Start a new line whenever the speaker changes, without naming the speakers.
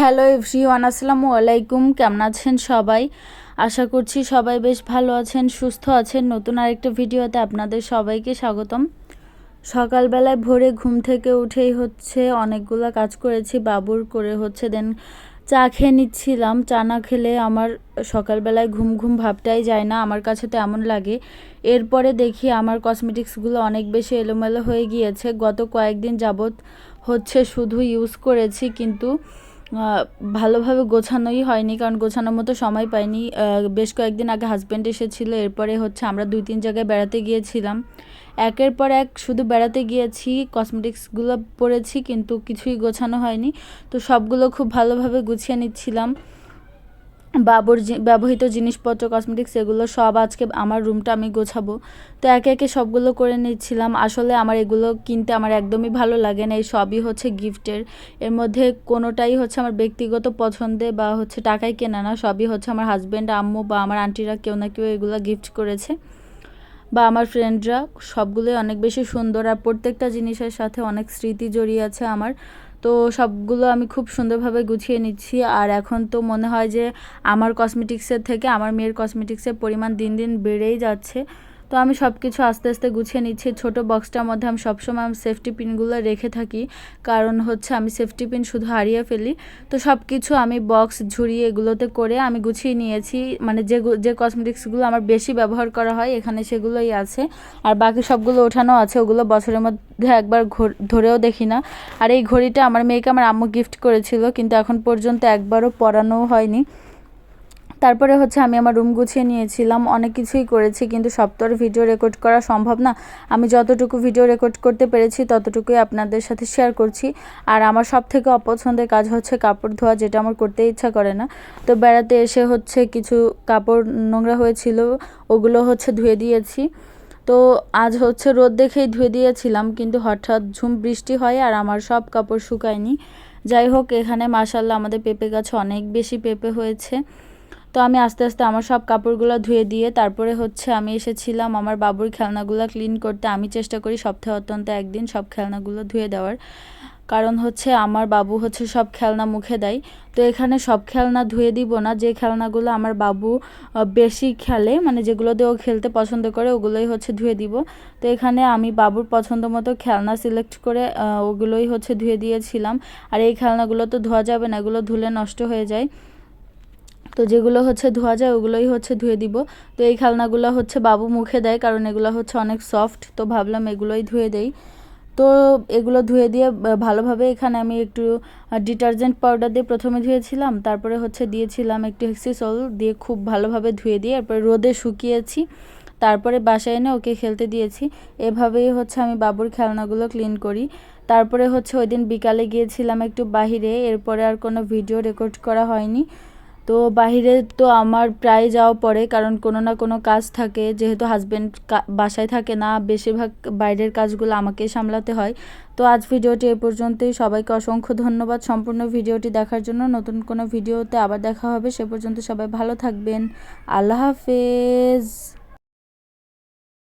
Hello everyone, আসসালামু আলাইকুম। কেমন আছেন সবাই? আশা করছি সবাই বেশ ভালো আছেন, সুস্থ আছেন। নতুন আরেকটা ভিডিওতে আপনাদের সবাইকে স্বাগতম। সকালবেলায় ভোরে ঘুম থেকে উঠেই হচ্ছে অনেকগুলো কাজ করেছি, বাবুর করে হচ্ছে দেন চা খেয়ে নিচ্ছিলাম। চা না খেলে আমার সকালবেলায় ঘুম ঘুম ভাবটাই যায় না, আমার কাছে তো এমন লাগে। এরপরে দেখি আমার কসমেটিক্সগুলো অনেক বেশি এলোমেলো হয়ে গিয়েছে। গত কয়েকদিন যাবৎ হচ্ছে শুধু ইউজ করেছি, কিন্তু ভালোভাবে গোছানোই হয়নি, কারণ গোছানোর মতো সময় পাইনি। বেশ কয়েকদিন আগে হাজব্যান্ড এসেছিল, এরপরে হচ্ছে আমরা দুই তিন জায়গায় বেড়াতে গিয়েছিলাম। একের পর এক শুধু বেড়াতে গিয়েছি কসমেটিক্সগুলো পরেছি, কিন্তু কিছুই গোছানো হয়নি। তো সবগুলো খুব ভালোভাবে গুছিয়ে নিচ্ছিলাম। বাবুর ব্যবহৃত জিনিসপত্র কসমেটিক্স এগুলো সব আজকে আমার রুমটা আমি গোছাবো। তো একে একে সবগুলো করে নিচ্ছিলাম। আসলে আমার এগুলো কিনতে আমার একদমই ভালো লাগে না। এই সবই হচ্ছে গিফটের এর। মধ্যে কোনোটাই হচ্ছে আমার ব্যক্তিগত পছন্দে বা হচ্ছে টাকায় কেনা না। সবই হচ্ছে আমার হাজব্যান্ড আম্মু বা আমার আন্টিরা কেউ না কেউ এগুলো গিফট করেছে। বা আমার ফ্রেন্ডরা সবগুলোই অনেক বেশি সুন্দর। আর প্রত্যেকটা জিনিসের সাথে অনেক স্মৃতি জড়িয়ে আছে আমার। তো সবগুলো আমি খুব সুন্দরভাবে গুছিয়ে নিচ্ছি। আর এখন তো মনে হয় যে আমার কসমেটিক্সের থেকে আমার মেয়ের কসমেটিক্সের পরিমাণ দিন দিন বেড়েই যাচ্ছে। তো আমি সব কিছু আস্তে আস্তে গুছিয়ে নিচ্ছি। ছোট বক্সটার মধ্যে আমি সবসময় আমি সেফটি পিনগুলো রেখে থাকি। কারণ হচ্ছে আমি সেফটি পিন শুধু হারিয়ে ফেলি। তো সব কিছু আমি বক্স ঝুড়িয়ে এগুলোতে করে আমি গুছিয়ে নিয়েছি। মানে যে যে কসমেটিক্সগুলো আমার বেশি ব্যবহার করা হয়, এখানে সেগুলোই আছে। আর বাকি সবগুলো ওঠানো আছে, ওগুলো বছরের মধ্যে একবার ধরেও দেখি না। আর এই ঘড়িটা আমার মেয়েকে আমার আম্মু গিফট করেছিল, কিন্তু এখন পর্যন্ত একবারও পরানোও হয়নি। তারপরে হচ্ছে আমি আমার রুম গুছিয়ে নিয়েছিলাম, অনেক কিছুই করেছি, কিন্তু সব তো ভিডিও রেকর্ড করা সম্ভব না। আমি যতটুকু ভিডিও রেকর্ড করতে পেরেছি, ততটুকুই আপনাদের সাথে শেয়ার করছি। আর আমার সব থেকে অপছন্দের কাজ হচ্ছে কাপড় ধোয়া, যেটা আমার করতে ইচ্ছা করে না। তো বেড়াতে এসে হচ্ছে কিছু কাপড় নোংরা হয়েছিল, ওগুলো হচ্ছে ধুয়ে দিয়েছি। তো আজ হচ্ছে রোদ দেখেই ধুয়ে দিয়েছিলাম, কিন্তু হঠাৎ ঝুম বৃষ্টি হয় আর আমার সব কাপড় শুকায়নি। যাই হোক, এখানে মাসাল্লাহ আমাদের পেঁপে গাছে অনেক বেশি পেঁপে হয়েছে। তো আমি আস্তে আস্তে আমার সব কাপড়গুলো ধুয়ে দিয়ে তারপরে হচ্ছে আমি এসেছিলাম আমার বাবুর খেলনাগুলো ক্লিন করতে। আমি চেষ্টা করি সপ্তাহে অত্যন্ত একদিন সব খেলনাগুলো ধুয়ে দেওয়ার। কারণ হচ্ছে আমার বাবু হচ্ছে সব খেলনা মুখে দেয়। তো এখানে সব খেলনা ধুয়ে দিব না, যে খেলনাগুলো আমার বাবু বেশি খেলে মানে যেগুলো দিয়ে ও খেলতে পছন্দ করে, ওগুলোই হচ্ছে ধুয়ে দিব। তো এখানে আমি বাবুর পছন্দ মতো খেলনা সিলেক্ট করে ওগুলোই হচ্ছে ধুয়ে দিয়েছিলাম। আর এই খেলনাগুলো তো ধোয়া যাবে না, এগুলো ধুলে নষ্ট হয়ে যায়। তো যেগুলো হচ্ছে ধোয়া যায়, ওগুলোই হচ্ছে ধুয়ে দিব। তো এই খেলনাগুলো হচ্ছে বাবু মুখে দেয়, কারণ এগুলো হচ্ছে অনেক সফট তো ভাবলাম এগুলোই ধুয়ে দেই। তো এগুলো ধুয়ে দিয়ে ভালোভাবে এখানে আমি একটু ডিটারজেন্ট পাউডার দিয়ে প্রথমে ধুয়েছিলাম, তারপরে হচ্ছে দিয়েছিলাম একটু হেক্সিসল দিয়ে খুব ভালোভাবে ধুয়ে দিয়ে, এরপরে রোদে শুকিয়েছি। তারপরে বাসায় এনে ওকে খেলতে দিয়েছি। এভাবেই হচ্ছে আমি বাবুর খেলনাগুলো ক্লিন করি। তারপরে হচ্ছে ওই দিন বিকালে গিয়েছিলাম একটু বাহিরে, এরপরে আর কোনো ভিডিও রেকর্ড করা হয়নি। তো বাহিরে তো আমার প্রায় যাওয়া পড়ে, কারণ কোনো না কোনো কাজ থাকে। যেহেতু হাজব্যান্ড বাসায় থাকে না, বেশিরভাগ বাইরের কাজগুলো আমাকে সামলাতে হয়। তো আজ ভিডিওটি এ পর্যন্তই। সবাইকে অসংখ্য ধন্যবাদ সম্পূর্ণ ভিডিওটি দেখার জন্য। নতুন কোনো ভিডিওতে আবার দেখা হবে। সে পর্যন্ত সবাই ভালো থাকবেন। আল্লাহ হাফেজ।